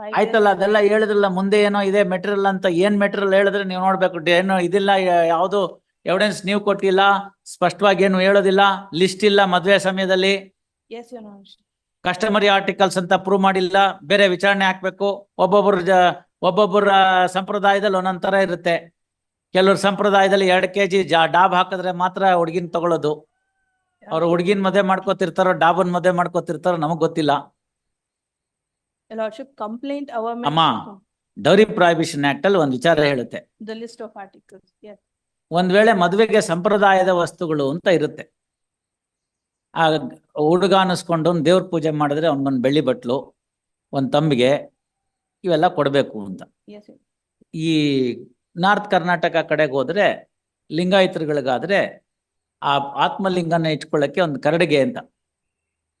ಆಯ್ತಲ್ಲ ಅದೆಲ್ಲ ಹೇಳಿದ್ರಲ್ಲ ಮುಂದೆ ಏನೋ ಇದೆ ಮೆಟೀರಿಯಲ್ ಅಂತ ಏನ್ ಮೆಟೀರಿಯಲ್ ಹೇಳಿದ್ರೆ ನೀವು ನೋಡ್ಬೇಕು. ಏನು ಇದಿಲ್ಲ ಯಾವುದು ಎವಿಡೆನ್ಸ್ ನೀವು ಕೊಟ್ಟಿಲ್ಲ ಸ್ಪಷ್ಟವಾಗಿ ಏನು ಹೇಳೋದಿಲ್ಲ ಲಿಸ್ಟ್ ಇಲ್ಲ ಮದುವೆ ಸಮಯದಲ್ಲಿ. ಕಸ್ಟಮರಿ ಆರ್ಟಿಕಲ್ಸ್ ಅಂತ ಪ್ರೂವ್ ಮಾಡಿಲ್ಲ ಬೇರೆ ವಿಚಾರಣೆ ಹಾಕ್ಬೇಕು. ಒಬ್ಬೊಬ್ಬರ ಒಬ್ಬೊಬ್ಬರ ಸಂಪ್ರದಾಯದಲ್ಲಿ ಒಂದೊಂದ್ ತರ ಇರುತ್ತೆ. ಕೆಲವ್ರ ಸಂಪ್ರದಾಯದಲ್ಲಿ ಎರಡ್ ಕೆಜಿ ಜಿ ಡಾಬ್ ಹಾಕಿದ್ರೆ ಮಾತ್ರ ಹುಡುಗಿನ ತಗೊಳ್ಳೋದು ಅವ್ರು ಹುಡುಗಿನ ಮದುವೆ ಮಾಡ್ಕೋತಿರ್ತಾರೋ ಡಾಬನ್ ಮದುವೆ ಮಾಡ್ಕೋತಿರ್ತಾರೋ ನಮಗ್ ಗೊತ್ತಿಲ್ಲ. Your lordship, complaint. ಅಮ್ಮ. ಡೌರಿ ಪ್ರಾಹಿಬಿಷನ್ ಆಕ್ಟ್ ಅಲ್ಲಿ ಒಂದು ವಿಚಾರ ಹೇಳುತ್ತೆ The list of articles, yes. ಒಂದ್ ವೇಳೆ ಮದುವೆಗೆ ಸಂಪ್ರದಾಯದ ವಸ್ತುಗಳು ಅಂತ ಇರುತ್ತೆ ಆ ಹುಡುಗ ಅನ್ನಿಸ್ಕೊಂಡು ಒಂದ್ ದೇವ್ರ ಪೂಜೆ ಮಾಡಿದ್ರೆ ಅವ್ನಿಗೊಂದ್ ಬೆಳ್ಳಿ ಬಟ್ಲು ಒಂದ್ ತಂಬಿಗೆ ಇವೆಲ್ಲ ಕೊಡ್ಬೇಕು ಅಂತ Yes, your- ಈ ನಾರ್ತ್ ಕರ್ನಾಟಕ ಕಡೆಗೆ ಹೋದ್ರೆ ಲಿಂಗಾಯತರುಗಳಿಗಾದ್ರೆ ಆ ಆತ್ಮಲಿಂಗನ ಇಟ್ಕೊಳ್ಳಕ್ಕೆ ಒಂದು ಕರಡಿಗೆ ಅಂತ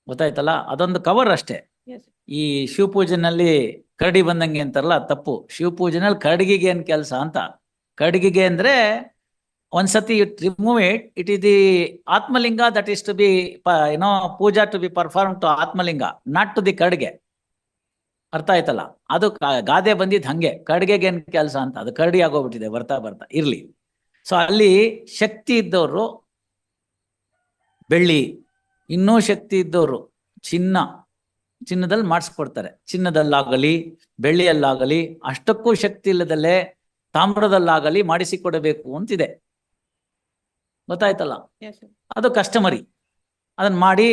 ಗೊತ್ತಾಯ್ತಲ್ಲ ಅದೊಂದು ಕವರ್ ಅಷ್ಟೇ ಈ ಶಿವಪೂಜೆನಲ್ಲಿ ಕರಡಿ ಬಂದಂಗೆ ಅಂತಾರಲ್ಲ ತಪ್ಪು. ಶಿವಪೂಜೆನಲ್ಲಿ ಕರಡಿಗೆಗೆ ಏನ್ ಕೆಲಸ ಅಂತ? ಕರಡಿಗೆಗೆ ಅಂದ್ರೆ ಒಂದ್ಸತಿ remove it it is the Atmalinga that is to be ಏನೋ puja to be perform to Atmalinga not to the ಕಡ್ಗೆ ಅರ್ಥ ಆಯ್ತಲ್ಲ? ಅದು ಗಾದೆ ಬಂದಿದ್ ಹಂಗೆ. ಕಡ್ಗೆಗೆ ಏನ್ ಕೆಲಸ ಅಂತ? ಅದು ಕರಡಿ ಆಗೋಗ್ಬಿಟ್ಟಿದೆ, ಬರ್ತಾ ಬರ್ತಾ, ಇರ್ಲಿ. ಸೊ ಅಲ್ಲಿ ಶಕ್ತಿ ಇದ್ದವರು ಬೆಳ್ಳಿ, ಇನ್ನೂ ಶಕ್ತಿ ಇದ್ದವರು ಚಿನ್ನ. ಚಿನ್ನದಲ್ಲಿ ಮಾಡಿಸ್ಕೊಡ್ತಾರೆ. ಚಿನ್ನದಲ್ಲಾಗಲಿ ಬೆಳ್ಳಿಯಲ್ಲಾಗಲಿ ಅಷ್ಟಕ್ಕೂ ಶಕ್ತಿ ಇಲ್ಲದಲ್ಲೇ ತಾಮ್ರದಲ್ಲಾಗಲಿ ಮಾಡಿಸಿಕೊಡಬೇಕು ಅಂತಿದೆ. ಗೊತ್ತಾಯ್ತಲ್ಲ? ಅದು ಕಸ್ಟಮರಿ. ಅದನ್ನ ಮಾಡಿ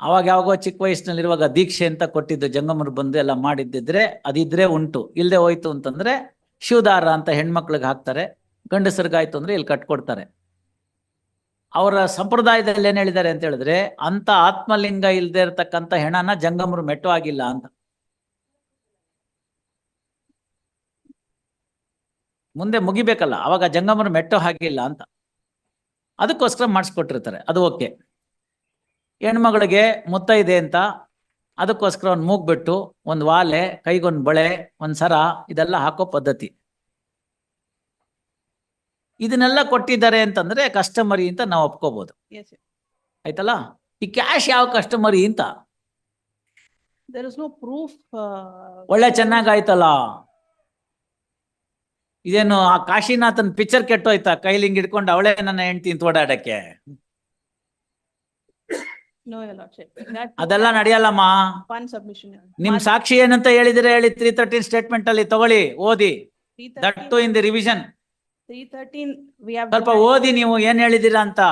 ಅವಾಗ ಯಾವಾಗೋ ಚಿಕ್ಕ ವಯಸ್ಸಿನಲ್ಲಿರುವಾಗ ದೀಕ್ಷೆ ಅಂತ ಕೊಟ್ಟಿದ್ದು ಜಂಗಮರು ಬಂದು ಎಲ್ಲ ಮಾಡಿದ್ದಿದ್ರೆ ಅದಿದ್ರೆ ಉಂಟು. ಇಲ್ಲದೆ ಹೋಯ್ತು ಅಂತಂದ್ರೆ ಶಿವದಾರ ಅಂತ ಹೆಣ್ಮಕ್ಳಿಗೆ ಹಾಕ್ತಾರೆ. ಗಂಡಸರಿಗಾಯ್ತು ಅಂದ್ರೆ ಇಲ್ಲಿ ಕಟ್ಕೊಡ್ತಾರೆ. ಅವರ ಸಂಪ್ರದಾಯದಲ್ಲಿ ಏನ್ ಹೇಳಿದ್ದಾರೆ ಅಂತ ಹೇಳಿದ್ರೆ ಅಂತ ಆತ್ಮಲಿಂಗ ಇಲ್ಲದೆ ಇರತಕ್ಕಂತ ಹೆಣನ ಜಂಗಮರು ಮೆಟ್ಟು ಆಗಿಲ್ಲ ಅಂತ. ಮುಂದೆ ಮುಗಿಬೇಕಲ್ಲ, ಅವಾಗ ಜಂಗಮರು ಮೆಟ್ಟೋ ಹಾಕಿಲ್ಲ ಅಂತ. ಅದಕ್ಕೋಸ್ಕರ ಮಾಡಿಸ್ಕೊಟ್ಟಿರ್ತಾರೆ, ಅದು ಓಕೆ. ಹೆಣ್ಮಗಳಿಗೆ ಮುತ್ತೈದೆ ಅಂತ, ಅದಕ್ಕೋಸ್ಕರ ಒಂದು ಮೂಗ್ಬಿಟ್ಟು, ಒಂದು ವಾಲೆ, ಕೈಗೊಂದು ಬಳೆ, ಒಂದು ಸರ, ಇದೆಲ್ಲ ಹಾಕೋ ಪದ್ಧತಿ. ಇದನ್ನೆಲ್ಲ ಕೊಟ್ಟಿದ್ದಾರೆ ಅಂತಂದ್ರೆ ಕಸ್ಟಮರಿ ಅಂತ ನಾವು ಒಪ್ಕೋಬಹುದು. ಆಯ್ತಲ್ಲ? ಈ ಕ್ಯಾಶ್ ಯಾವ ಕಸ್ಟಮರಿ ಅಂತ? Proof. uh, ಒಳ್ಳೆ ಚೆನ್ನಾಗಾಯ್ತಲ್ಲ? ಇದೇನು ಆ ಕಾಶಿನಾಥನ್ ಪಿಕ್ಚರ್ ಕೆಟ್ಟೋಯ್ತಾ? ಕೈಲಿ ಹಿಂಗ್ ಇಟ್ಕೊಂಡು ಅವಳೆ ನನ್ನ ಹೆಂಡ್ತಿ ಅಂತ ಓಡಾಡಕ್ಕೆ? ಅದೆಲ್ಲ ನಡೆಯಲ್ಲಮ್ಮ. ನಿಮ್ ಸಾಕ್ಷಿ ಏನಂತ ಹೇಳಿದ್ರೆ ಹೇಳಿ ತ್ರೀ ತರ್ಟೀನ್ ಸ್ಟೇಟ್ಮೆಂಟ್ ಅಲ್ಲಿ ತಗೊಳ್ಳಿ ಓದಿ. That to in the revision 313, we have. ಸ್ವಲ್ಪ ಓದಿ ನೀವು ಏನ್ ಹೇಳಿದಿರಾ ಅಂತ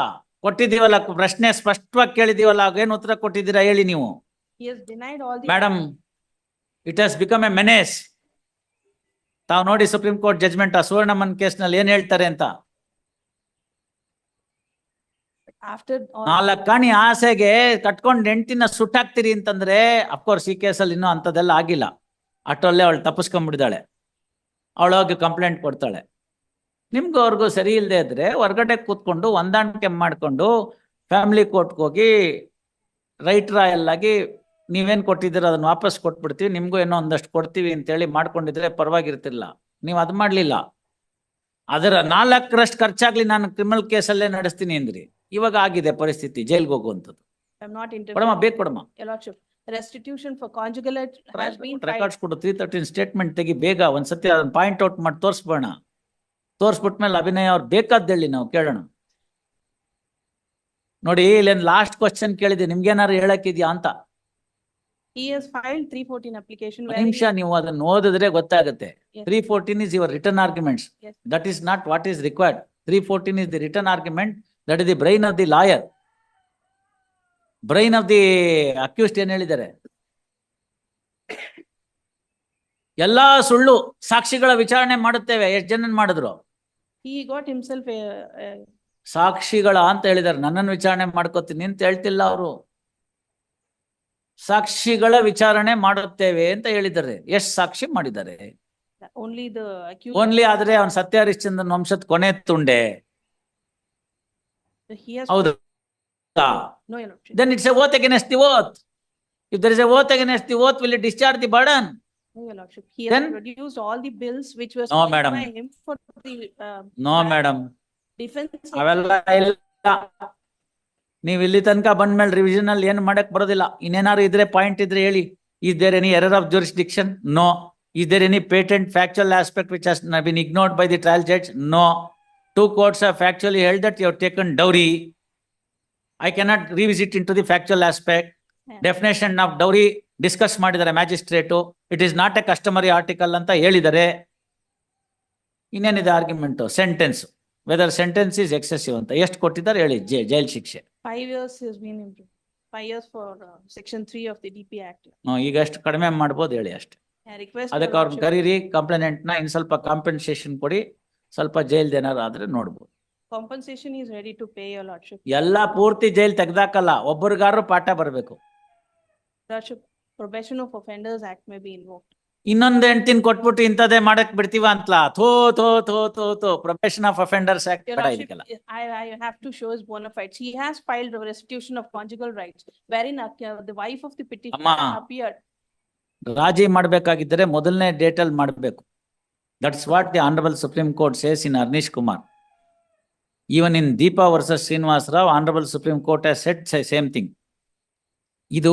ಕೊಟ್ಟಿದೀವಲ್ಲ ಪ್ರಶ್ನೆ ಸ್ಪಷ್ಟವಾಗಿ ಕೇಳಿದೀವಲ್ಲ ಏನ್ ಉತ್ತರ ಕೊಟ್ಟಿದ್ದೀರಾ ಹೇಳಿ ನೀವು He has denied all the. Madam it has become a menace ತಾವು ನೋಡಿ ಸುಪ್ರೀಂ ಕೋರ್ಟ್ ಜಜ್ಮೆಂಟ್ ಆ ಸುವರ್ಣಮನ್ ಕೇಸ್ನಲ್ಲಿ ಏನ್ ಹೇಳ್ತಾರೆ ಅಂತ After. all- ಕಣಿ ಆಸೆಗೆ ಕಟ್ಕೊಂಡ್ ಹೆಂಡ್ತಿನ ಸುಟ್ಟಾಕ್ತಿರಿ ಅಂತಂದ್ರೆ ಅಫ್ಕೋರ್ಸ್ ಈ ಕೇಸಲ್ಲಿ ಇನ್ನೂ ಅಂತದೆಲ್ಲ ಆಗಿಲ್ಲ ಅಷ್ಟರಲ್ಲೇ ಅವಳು ತಪ್ಪಿಸ್ಕೊಂಡ್ಬಿಡಿದಾಳೆ ಅವಳೋಗಿ ಕಂಪ್ಲೇಂಟ್ ಕೊಡ್ತಾಳೆ ನಿಮ್ಗೂ ಅವ್ರಿಗೂ ಸರಿ ಇಲ್ಲದೆ ಇದ್ರೆ ಹೊರಗಡೆ ಕೂತ್ಕೊಂಡು ಹೊಂದಾಣಿಕೆ ಮಾಡ್ಕೊಂಡು ಫ್ಯಾಮಿಲಿ ಕೋರ್ಟ್ಗೆ ಹೋಗಿ ರೈಟ್ ರಾಯಲ್ ಆಗಿ ನೀವೇನ್ ಕೊಟ್ಟಿದ್ದೀರ ಅದನ್ನ ವಾಪಸ್ ಕೊಟ್ಬಿಡ್ತೀವಿ ನಿಮ್ಗೂ ಏನೋ ಒಂದಷ್ಟು ಕೊಡ್ತೀವಿ ಅಂತೇಳಿ ಮಾಡ್ಕೊಂಡಿದ್ರೆ ಪರವಾಗಿರ್ತಿಲ್ಲ. ನೀವು ಅದ್ ಮಾಡ್ಲಿಲ್ಲ. ಅದರ ನಾಲ್ಕರಷ್ಟು ಖರ್ಚಾಗ್ಲಿ ನಾನು ಕ್ರಿಮಿನಲ್ ಕೇಸಲ್ಲೇ ನಡೆಸ್ತೀನಿ ಅಂದ್ರಿ. ಇವಾಗ ಆಗಿದೆ ಪರಿಸ್ಥಿತಿ ಜೈಲ್ಗೆ ಹೋಗುವಂಥದ್ದು. ಕೊಡಮ್ಮ. ಬೇಕು ಕೊಡಮ್ಮ. been filed. ರೆಕಾರ್ಡ್ಸ್ ಕೊಡು ತ್ರೀ ತರ್ಟೀನ್ ಸ್ಟೇಟ್ಮೆಂಟ್ ತೆಗಿ ಬೇಗ ಒಂದ್ಸತಿ ಅದನ್ನ ಪಾಯಿಂಟ್ ಔಟ್ ಮಾಡಿ ತೋರಿಸ್ಬೋಣ ತೋರಿಸ್ಬಿಟ್ಮೇಲೆ ಅಭಿನಯ ಅವ್ರು ಬೇಕಾದ್ ಹೇಳಿ ನಾವು ಕೇಳೋಣ. ನೋಡಿ ಇಲ್ಲಿ ಲಾಸ್ಟ್ ಕ್ವಶನ್ ಕೇಳಿದೆ ನಿಮ್ಗೇನಾರು ಹೇಳಕ್ಕಿದ್ಯಾ ಅಂತ. ನಿಮಿಷ ನೀವು ಅದನ್ನ ಓದಿದ್ರೆ ಗೊತ್ತಾಗುತ್ತೆ. Three fourteen is your return arguments that is not what is required three fourteen is the return argument that is the brain of the lawyer brain of the accused ಏನ್ ಹೇಳಿದ್ದಾರೆ? ಎಲ್ಲಾ ಸುಳ್ಳು ಸಾಕ್ಷಿಗಳ ವಿಚಾರಣೆ ಮಾಡುತ್ತೇವೆ ಎಷ್ಟು ಜನ ಮಾಡಿದ್ರು? He got himself a, a ಸಾಕ್ಷಿಗಳ ಅಂತ ಹೇಳಿದಾರೆ ನನ್ನನ್ನು ವಿಚಾರಣೆ ಮಾಡ್ಕೋತೀನಿ ಅಂತ ಹೇಳ್ತಿಲ್ಲ ಅವರು ಸಾಕ್ಷಿಗಳ ವಿಚಾರಣೆ ಮಾಡುತ್ತೇವೆ ಅಂತ ಹೇಳಿದ್ದಾರೆ ಎಷ್ಟು ಸಾಕ್ಷಿ ಮಾಡಿದ್ದಾರೆ only the accused. ಓನ್ಲಿ ಆದ್ರೆ ಅವನ್ ಸತ್ಯ ಹರಿಶ್ಚಂದ್ರನ್ ವಂಶದ ಕೊನೆ ತುಂಡೆ He has. ಹೌದು. Then it's a oath against the oath if there is a oath against the oath will discharge the burden No, your lordship. He has Then- produced all the bills which were. No, filed madam. by him for the uh, no, madam. defense. ಅವೆಲ್ಲ ಇಲ್ಲ ನೀವ್ ಇಲ್ಲಿ ತನಕ ಬಂದ್ಮೇಲೆ revision ಅಲ್ಲಿ ಏನ್ ಮಾಡಕ್ ಬರೋದಿಲ್ಲ ಇನ್ನೇನಾರು ಇದ್ರೆ ಪಾಯಿಂಟ್ ಇದ್ರೆ ಹೇಳಿ Is there any error of jurisdiction? No. Is there any patent factual aspect which has not been ignored by the trial judge? No. Two courts have factually held that you have taken dowry. I cannot revisit into the factual aspect. Yeah. Definition of dowry discuss ಮಾಡಿದ್ದಾರೆ magistrate. It is not a customary article ಅಂತ ಹೇಳಿದರೆ ಇನ್ನೇನಿದೆ argument sentence whether sentence is excessive ಅಂತ. ಎಷ್ಟು ಕೊಟ್ಟಿದ್ದಾರೆ ಹೇಳಿ? ಜೈ- jail ಶಿಕ್ಷೆ. Five years is been five years for section three of the D the DP Act. Hmm, ಈಗ ಎಷ್ಟು ಕಡಿಮೆ ಮಾಡ್ಬೋದು ಹೇಳಿ ಅಷ್ಟೇ. ಅದಕ್ಕೆ ಅವ್ರನ್ನ ಕರೀರಿ ನ ಇನ್ ಸ್ವಲ್ಪ ಕಾಂಪೆನ್ಸೇಷನ್ ಕೊಡಿ. ಸ್ವಲ್ಪ ಜೈಲ್ದ ಏನಾದ್ರು ಆದ್ರೆ ನೋಡ್ಬೋದು. Compensation is ready to pay your lordship ಎಲ್ಲ ಪೂರ್ತಿ ಜೈಲ್ ತೆಗ್ದಾಕಲ್ಲ. ಒಬ್ಬರಿಗಾರು ಪಾಠ ಬರಬೇಕು. Lordship, probation of offenders act may be invoke ಇನ್ನೊಂದು ಎಂಟಿನ್ ಕೊಟ್ಬಿಟ್ಟು ಇಂಥದ್ದೇ ಮಾಡಕ್ ಬಿಡ್ತೀವ ಅಂತ್ಲಾ? ಥೋ ಥೋ ಥೋ ಥೋ ಥೋ ಪ್ರೊಫೆಷನ್ ಆಫ್ ಅಫೆಂಡರ್ಸ್ ಆಕ್ಟ್ ಕೂಡ ಇದಿಕಲ್ಲ I I have to show his bona fide he has filed restitution of conjugal rights very ನ the wife of the petitioner appeared ರಾಜಿ ಮಾಡಬೇಕಾಗಿದ್ದರೆ ಮೊದಲನೇ ಡೇಟ್ ಅಲ್ಲಿ ಮಾಡಬೇಕು that's what the honourable supreme court says in Arnesh Kumar even in Deepa versus Srinivas Rao honourable supreme court said same thing ಇದು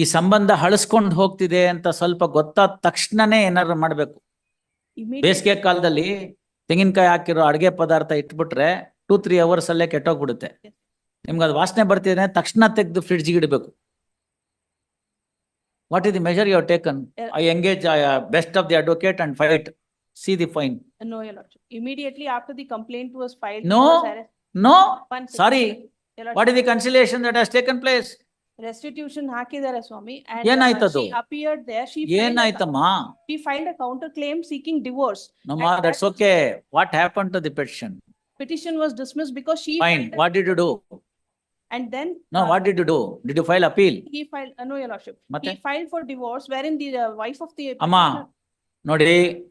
ಈ ಸಂಬಂಧ ಹಳಸ್ಕೊಂಡು ಹೋಗ್ತಿದೆ ಅಂತ ಸ್ವಲ್ಪ ಗೊತ್ತಾದ ತಕ್ಷಣನೇ ಏನಾದ್ರು ಮಾಡ್ಬೇಕು ಬೇಸಿಗೆ ಕಾಲದಲ್ಲಿ ತೆಂಗಿನಕಾಯಿ ಹಾಕಿರೋ ಅಡಿಗೆ ಪದಾರ್ಥ ಇಟ್ಬಿಟ್ರೆ ಟೂ ತ್ರೀ ಅವರ್ಸ್ ಅಲ್ಲೇ ಕೆಟ್ಟೋಗ್ಬಿಡುತ್ತೆ. ನಿಮ್ಗೆ ಅದು ವಾಸನೆ ಬರ್ತಿದ್ರೆ ತಕ್ಷಣ ತೆಗೆದು ಫ್ರಿಡ್ಜ್ಗೆ ಇಡಬೇಕು what is the measure you taken. I engage best of the advocate and fight see the fine no, your lordship. Immediately after the complaint was filed. he No. was no One second. Sorry. Your lordship, Restitution ಹಾಕಿದ್ದಾರೆ ಸ್ವಾಮಿ. uh, ಏನಾಯ್ತದು? She appeared there. She. filed a- ಏನಾಯ್ತಮ್ಮ She filed a counter claim seeking divorce. ನಮ್ಮ that's okay what happen to the petition Petition was dismissed because she. Fine what did you do And then. No, uh, what did you do? Did you file appeal? He filed, uh, no, your lordship. ಮತ್ತೆ He filed for divorce wherein the uh, wife of the. ಅಮ್ಮ ನೋಡಿ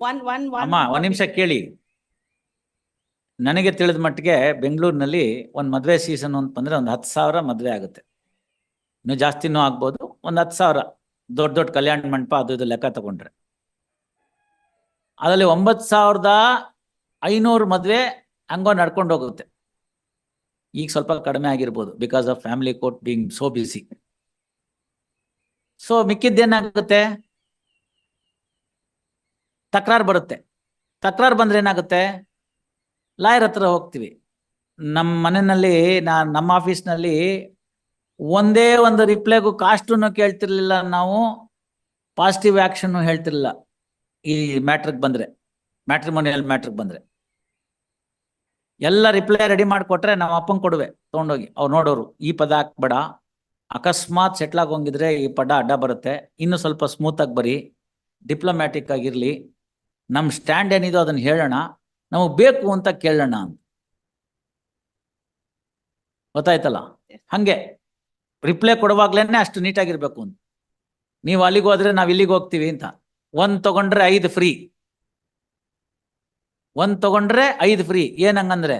One, one, one. ಅಮ್ಮ ಒಂದ್ ನಿಮಿಷ ಕೇಳಿ ನನಗೆ ತಿಳಿದ ಮಟ್ಟಿಗೆ ಬೆಂಗಳೂರಿನಲ್ಲಿ ಒಂದು ಮದ್ವೆ ಸೀಸನ್ ಅಂತ ಬಂದ್ರೆ ಒಂದ್ ಹತ್ತು ಸಾವಿರ ಮದ್ವೆ ಆಗುತ್ತೆ ಇನ್ನು ಜಾಸ್ತಿನೂ ಆಗ್ಬೋದು. ಒಂದು ಹತ್ತು ಸಾವಿರ ದೊಡ್ಡ ದೊಡ್ಡ ಕಲ್ಯಾಣ ಮಂಟಪ ಅದು ಇದು ಲೆಕ್ಕ ತಗೊಂಡ್ರೆ. ಅದರಲ್ಲಿ ಒಂಬತ್ತು ಸಾವಿರದ ಐನೂರು ಮದುವೆ ಹಂಗೋ ನಡ್ಕೊಂಡು ಹೋಗುತ್ತೆ. ಈಗ ಸ್ವಲ್ಪ ಕಡಿಮೆ ಆಗಿರ್ಬೋದು because of family court being so busy so ಮಿಕ್ಕಿದ್ದೇನಾಗುತ್ತೆ ತಕರಾರು ಬರುತ್ತೆ. ತಕರಾರು ಬಂದ್ರೆ ಏನಾಗುತ್ತೆ? ಲಾಯರ್ ಹತ್ರ ಹೋಗ್ತೀವಿ. ನಮ್ಮ ಮನೆಯಲ್ಲಿ, ನಾ ನಮ್ಮ ಆಫೀಸ್ನಲ್ಲಿ ಒಂದೇ ಒಂದು ರಿಪ್ಲೈಗೂ ಕಾಸ್ಟನ್ನು ಕೇಳ್ತಿರ್ಲಿಲ್ಲ ನಾವು ಪಾಸಿಟಿವ್ ಆಕ್ಷನ್ ಹೇಳ್ತಿರ್ಲಿಲ್ಲ. ಈ ಮ್ಯಾಟ್ರಿಗೆ ಬಂದ್ರೆ ಮ್ಯಾಟ್ರಿಮೋನಿಯಲ್ ಮ್ಯಾಟ್ರಿಗೆ ಬಂದ್ರೆ. ಎಲ್ಲ ರಿಪ್ಲೈ ರೆಡಿ ಮಾಡಿಕೊಟ್ರೆ ನಮ್ಮ ಅಪ್ಪಂಗೆ ಕೊಡುವೆ ತೊಗೊಂಡೋಗಿ. ಅವ್ರು ನೋಡೋರು ಈ ಪದ ಹಾಕ್ಬೇಡ. ಅಕಸ್ಮಾತ್ ಸೆಟ್ಲ್ ಆಗೋಂಗಿದ್ರೆ ಈ ಪದ ಅಡ್ಡ ಬರುತ್ತೆ. ಇನ್ನು ಸ್ವಲ್ಪ ಸ್ಮೂತ್ ಆಗಿ ಬರಿ. ಡಿಪ್ಲೊಮ್ಯಾಟಿಕ್ ಆಗಿರ್ಲಿ. ನಮ್ಮ ಸ್ಟ್ಯಾಂಡ್ ಏನಿದೋ ಅದನ್ನ ಹೇಳೋಣ. ನಮಗ್ ಬೇಕು ಅಂತ ಕೇಳೋಣ ಅಂತ. ಗೊತ್ತಾಯ್ತಲ್ಲ. ಹಂಗೆ. ರಿಪ್ಲೈ ಕೊಡುವಾಗ್ಲೇನೆ ಅಷ್ಟು ನೀಟಾಗಿರ್ಬೇಕು ಅಂತ. ನೀವು ಅಲ್ಲಿಗೆ ಹೋದ್ರೆ ನಾವ್ ಇಲ್ಲಿಗೆ ಹೋಗ್ತೀವಿ ಅಂತ. ಒಂದ್ ತಗೊಂಡ್ರೆ ಐದು ಫ್ರೀ ಒಂದ್ ತಗೊಂಡ್ರೆ ಐದು ಫ್ರೀ ಏನ್ ಹಂಗಂದ್ರೆ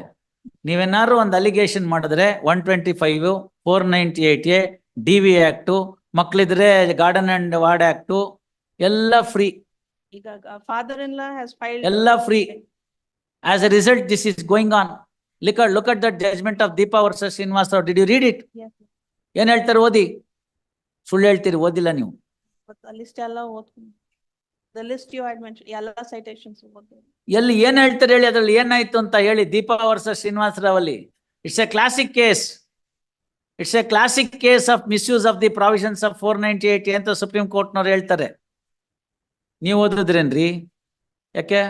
ನೀವೇನಾದ್ರು ಒಂದು ಅಲಿಗೇಷನ್ ಮಾಡಿದ್ರೆ one twenty five four ninety eight A D V act ಮಕ್ಳಿದ್ರೆ guardian and ward act ಎಲ್ಲ ಫ್ರೀ ಈಗ father in law has filed. ಎಲ್ಲ free as a result this is going on ಲಿಕ್ look at that judgement of Deepa versus versus did you read it ಏನ್ ಹೇಳ್ತಾರೆ ಓದಿ? ಸುಳ್ಳು ಹೇಳ್ತೀರಿ ಓದಿಲ್ಲ ನೀವು. ಎಲ್ಲ ಏನ್ ಹೇಳ್ತಾರೆ ಹೇಳಿ ಅದ್ರಲ್ಲಿ ಏನಾಯ್ತು ಅಂತ ಹೇಳಿ ದೀಪಾ ವರ್ಷ ಶ್ರೀನಿವಾಸ ರಾವ್ ಅಲ್ಲಿ it's a classic case it's a classic case of misuse of the provisions of four ninety eight ಅಂತ ಸುಪ್ರೀಂ ಕೋರ್ಟ್ನವ್ರು ಹೇಳ್ತಾರೆ. ನೀವು ಓದಿದ್ರೇನ್ರಿ? ಯಾಕೆ?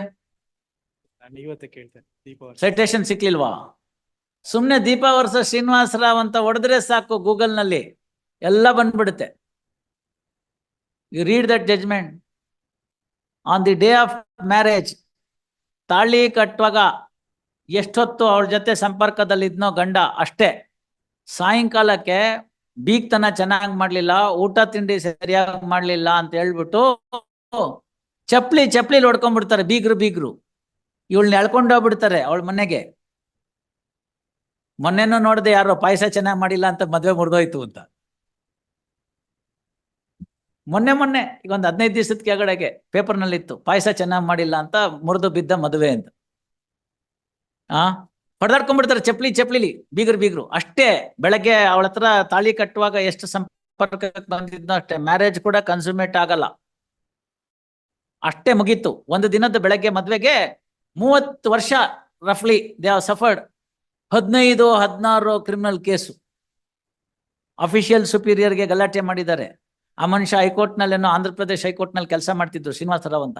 ನಾನು ಇವತ್ತೇ ಕೇಳ್ತೇನೆ ದೀಪ ಸೈಟೇಷನ್ ಸಿಕ್ಲಿಲ್ವಾ? ಸುಮ್ನೆ ದೀಪ ವರ್ಷ ಶ್ರೀನಿವಾಸ ರಾವ್ ಅಂತ ಹೊಡೆದ್ರೆ ಸಾಕು ಗೂಗಲ್ನಲ್ಲಿ ಎಲ್ಲ ಬಂದ್ಬಿಡುತ್ತೆ. You read that judgement on the day of marriage ತಾಳಿ ಕಟ್ಟುವಾಗ ಎಷ್ಟೊತ್ತು ಅವ್ರ ಜೊತೆ ಸಂಪರ್ಕದಲ್ಲಿದ್ನೋ ಗಂಡ ಅಷ್ಟೇ. ಸಾಯಂಕಾಲಕ್ಕೆ ಬೀಗ್ತನ ಚೆನ್ನಾಗಿ ಮಾಡ್ಲಿಲ್ಲ, ಊಟ ತಿಂಡಿ ಸರಿಯಾಗಿ ಮಾಡ್ಲಿಲ್ಲ ಅಂತ ಹೇಳ್ಬಿಟ್ಟು ಚಪ್ಲಿ ಚಪ್ಲಿ ಹೊಡ್ಕೊಂಡ್ಬಿಡ್ತಾರೆ ಬೀಗ್ರು ಬೀಗ್ರು. ಇವಳನ್ನ ಎಳ್ಕೊಂಡೋಗ್ಬಿಡ್ತಾರೆ ಅವಳ ಮನೆಗೆ. ಮೊನ್ನೆನೂ ನೋಡಿದೆ ಯಾರೋ ಪಾಯಸ ಚೆನ್ನಾಗಿ ಮಾಡಿಲ್ಲ ಅಂತ ಮದ್ವೆ ಮುರಿದೋಯ್ತು ಅಂತ. ಮೊನ್ನೆ ಮೊನ್ನೆ, ಈಗ ಒಂದು ಹದಿನೈದು ದಿವಸದ ಕೆಳಗಡೆಗೆ ಪೇಪರ್ನಲ್ಲಿ ಇತ್ತು ಪಾಯಸ ಚೆನ್ನಾಗಿ ಮಾಡಿಲ್ಲ ಅಂತ ಮುರಿದು ಬಿದ್ದ ಮದುವೆ ಅಂತ. ಆ? ಹೊಡೆದಾಡ್ಕೊಂಡ್ಬಿಡ್ತಾರೆ ಚಪ್ಲಿ ಚಪ್ಲಿಲಿ ಬೀಗರು ಬೀಗರು. ಅಷ್ಟೇ, ಬೆಳಗ್ಗೆ ಅವಳ ಹತ್ರ ತಾಳಿ ಕಟ್ಟುವಾಗ ಎಷ್ಟು ಸಂಪರ್ಕ ಬಂದಿದ್ನೋ ಅಷ್ಟೇ, ಮ್ಯಾರೇಜ್ ಕೂಡ ಕನ್ಸುಮೇಟ್ ಆಗಲ್ಲ. ಅಷ್ಟೇ ಮುಗೀತು. ಒಂದು ದಿನದ ಬೆಳಗ್ಗೆ ಮದ್ವೆಗೆ ಮೂವತ್ತು ವರ್ಷ, ರಫ್ಲಿ, ದೇ ಹಾವ್ ಸಫರ್ಡ್. ಹದಿನೈದು, ಹದಿನಾರು ಕ್ರಿಮಿನಲ್ ಕೇಸು ಅಫಿಷಿಯಲ್ ಸುಪೀರಿಯರ್ಗೆ ಗಲಾಟೆ ಮಾಡಿದ್ದಾರೆ. ಆ ಮನುಷ್ಯ ಹೈಕೋರ್ಟ್ನಲ್ಲೇನೋ ಆಂಧ್ರ ಪ್ರದೇಶ್ ಹೈಕೋರ್ಟ್ನಲ್ಲಿ ಕೆಲಸ ಮಾಡ್ತಿದ್ರು ಶ್ರೀನಿವಾಸ ರಾವ್ ಅಂತ.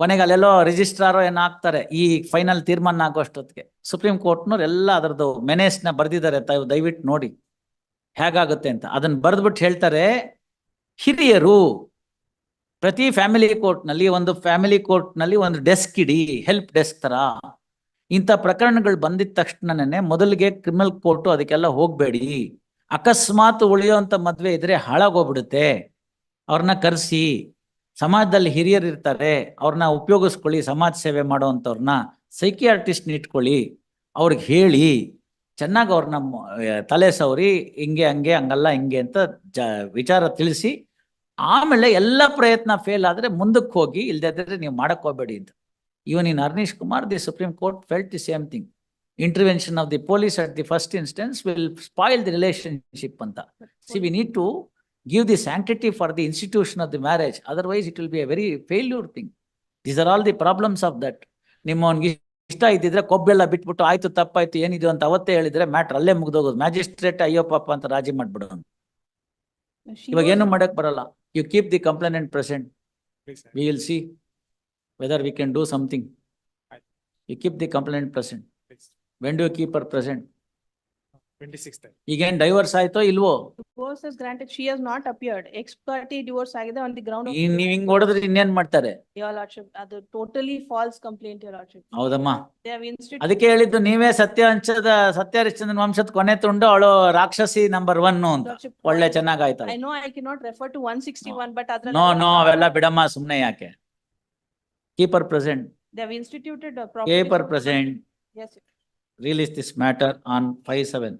ಕೊನೆಗೆ ಅಲ್ಲೆಲ್ಲೋ ರಿಜಿಸ್ಟ್ರಾರೋ ಏನೋ ಹಾಕ್ತಾರೆ ಈ ಫೈನಲ್ ತೀರ್ಮಾನ ಆಗೋಷ್ಟೊತ್ತಿಗೆ ಸುಪ್ರೀಂ ಕೋರ್ಟ್ನವ್ರು ಎಲ್ಲ ಅದರದ್ದು ಮೆನೇಸ್ನ ಬರ್ದಿದ್ದಾರೆ ತಾವು ದಯವಿಟ್ಟು ನೋಡಿ. ಹೇಗಾಗುತ್ತೆ ಅಂತ. ಅದನ್ನ ಬರೆದ್ಬಿಟ್ಟು ಹೇಳ್ತಾರೆ, ಹಿರಿಯರು, ಪ್ರತಿ ಫ್ಯಾಮಿಲಿ ಕೋರ್ಟ್ನಲ್ಲಿ ಒಂದು ಫ್ಯಾಮಿಲಿ ಕೋರ್ಟ್ನಲ್ಲಿ ಒಂದು ಡೆಸ್ಕ್ ಇಡಿ ಹೆಲ್ಪ್ ಡೆಸ್ಕ್ ತರ. ಇಂಥ ಪ್ರಕರಣಗಳು ಬಂದಿದ ತಕ್ಷಣನೇ ಮೊದಲಿಗೆ ಕ್ರಿಮಿನಲ್ ಕೋರ್ಟು ಅದಕ್ಕೆಲ್ಲ ಹೋಗ್ಬೇಡಿ. ಅಕಸ್ಮಾತ್ ಉಳಿಯುವಂತ ಮದುವೆ ಇದ್ರೆ ಹಾಳಾಗೋಗ್ಬಿಡುತ್ತೆ. ಅವ್ರನ್ನ ಕರೆಸಿ, ಸಮಾಜದಲ್ಲಿ ಹಿರಿಯರು ಇರ್ತಾರೆ, ಅವ್ರನ್ನ ಉಪಯೋಗಿಸ್ಕೊಳ್ಳಿ, ಸಮಾಜ ಸೇವೆ ಮಾಡೋವಂಥವ್ರನ್ನ ಸೈಕಿಯಾರ್ಟಿಸ್ಟ್ನ ಇಟ್ಕೊಳ್ಳಿ, ಅವ್ರಿಗೆ ಹೇಳಿ, ಚೆನ್ನಾಗಿ ಅವ್ರನ್ನ ತಲೆ ಸವರಿ, ಹಿಂಗೆ, ಹಂಗೆ, ಹಂಗಲ್ಲ, ಹಿಂಗೆ ಅಂತ ಜ, ವಿಚಾರ ತಿಳಿಸಿ, ಆಮೇಲೆ ಎಲ್ಲ ಪ್ರಯತ್ನ ಫೇಲ್ ಆದರೆ ಮುಂದಕ್ಕೆ ಹೋಗಿ ಇಲ್ದಿದ್ರೆ ನೀವು ಮಾಡಕ್ಕೆ ಹೋಗ್ಬೇಡಿ ಅಂತ. Even in Arnesh Kumar the supreme court felt the same thing intervention of the police at the first instance will spoil the relationship ಅಂತ see we need to give the sanctity for the institution of the marriage. Otherwise, it will be a very failure thing. These are all the problems of that. ನಿಮ್ಮವನ್ಗೆ ಇಷ್ಟ ಇದ್ದಿದ್ರೆ ಕೊಬ್ಬೆಲ್ಲ ಬಿಟ್ಬಿಟ್ಟು ಆಯ್ತು ತಪ್ಪಾಯ್ತು ಏನಿದು ಅಂತ ಅವತ್ತೇ ಹೇಳಿದ್ರೆ ಮ್ಯಾಟ್ರ್ ಅಲ್ಲೇ ಮುಗ್ದೋಗೋದು. ಮ್ಯಾಜಿಸ್ಟ್ರೇಟ್ ಅಯ್ಯೋ ಪಾಪ ಅಂತ ರಾಜಿ ಮಾಡ್ಬಿಡೋನು. ಇವಾಗ ಏನು ಮಾಡಕ್ ಬರಲ್ಲ. You keep the complaint present we will see whether we can do something. You keep the complaint present. When do you keep her present? Present 26th. ಈಗೇನ್ divorce ಆಯ್ತೋ ಇಲ್ವೋ Divorce is granted, she has not appeared, ex parte divorce ಆಗಿದೆ on the ground of. ಈ ನೀವ್ ಹಿಂಗ್ ಹೊಡೆದ್ರೆ ಇನ್ನೇನ್ ಮಾಡ್ತಾರೆ Your lordship, ಅದು totally false complaint, your lordship. ಹೌದಮ್ಮ They have instituted. ಅದಕ್ಕೆ ಹೇಳಿದ್ದು ನೀವೇ ಸತ್ಯವಂಶದ ಸತ್ಯಹರಿಶ್ಚಂದ್ರನ್ ವಂಶದ ಕೊನೆ ತುಂಡು ಅವಳು ರಾಕ್ಷಸಿ ನಂಬರ್ ಒನ್ ಅಂತ Lordship, ಒಳ್ಳೆ I know I cannot refer to one sixty-one, but ಅದ್ರಲ್ಲಿ. ನೋ ನೋ ಅವೆಲ್ಲ ಬಿಡಮ್ಮ ಸುಮ್ನೆ ಯಾಕೆ K per present, They have instituted a proper. Per present, Yes, sir. release this matter on five seven.